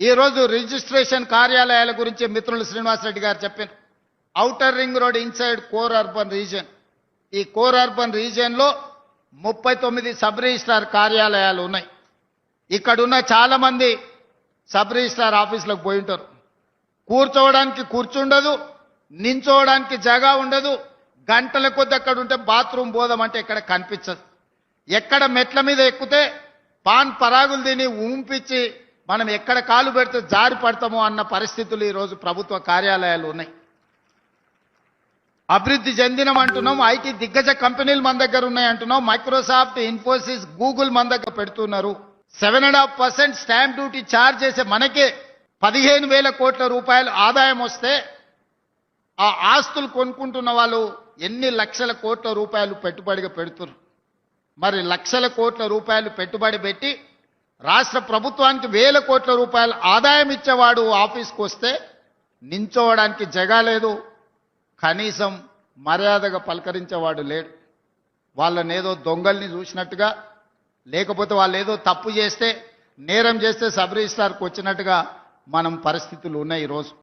ఈరోజు రిజిస్ట్రేషన్ కార్యాలయాల గురించి మిత్రులు శ్రీనివాసరెడ్డి గారు చెప్పారు. Outer ring road inside core urban region. ఈ కోర్ అర్బన్ రీజియన్లో ముప్పై తొమ్మిది సబ్ రిజిస్ట్రార్ కార్యాలయాలు ఉన్నాయి. ఇక్కడున్న చాలామంది సబ్ రిజిస్ట్రార్ ఆఫీసులకు పోయి ఉంటారు. కూర్చోవడానికి కూర్చుండదు నించోవడానికి జగా ఉండదు గంటల కొద్ది అక్కడ ఉంటే బాత్రూమ్ పోదామంటే ఇక్కడ కనిపించదు. ఎక్కడ మెట్ల మీద ఎక్కితే పాన్ పరాగులు తిని ఊంపించి మనం ఎక్కడ కాలు పెడితే జారి పడతామో అన్న పరిస్థితులు ఈరోజు ప్రభుత్వ కార్యాలయాలు ఉన్నాయి. అభివృద్ధి చెందినం అంటున్నాం ఐటీ దిగ్గజ కంపెనీలు మన దగ్గర ఉన్నాయి అంటున్నాం మైక్రోసాఫ్ట్ ఇన్ఫోసిస్ గూగుల్ మన దగ్గర పెడుతున్నారు. Seven and half percent stamp duty charge చేసే మనకే పదిహేను వేల కోట్ల రూపాయలు ఆదాయం వస్తే ఆ ఆస్తులు కొనుక్కుంటున్న వాళ్ళు ఎన్ని లక్షల కోట్ల రూపాయలు పెట్టుబడిగా పెడుతున్నారు. మరి లక్షల కోట్ల రూపాయలు పెట్టుబడి పెట్టి రాష్ట్ర ప్రభుత్వానికి వేల కోట్ల రూపాయలు ఆదాయం ఇచ్చేవాడు ఆఫీస్కి వస్తే నించోవడానికి జగా లేదు. కనీసం మర్యాదగా పలకరించేవాడు లేడు. వాళ్ళని ఏదో దొంగల్ని చూసినట్టుగా లేకపోతే వాళ్ళు ఏదో తప్పు చేస్తే నేరం చేస్తే సబ్ రిజిస్ట్రార్కి వచ్చినట్టుగా మనం పరిస్థితులు ఉన్నాయి ఈరోజు.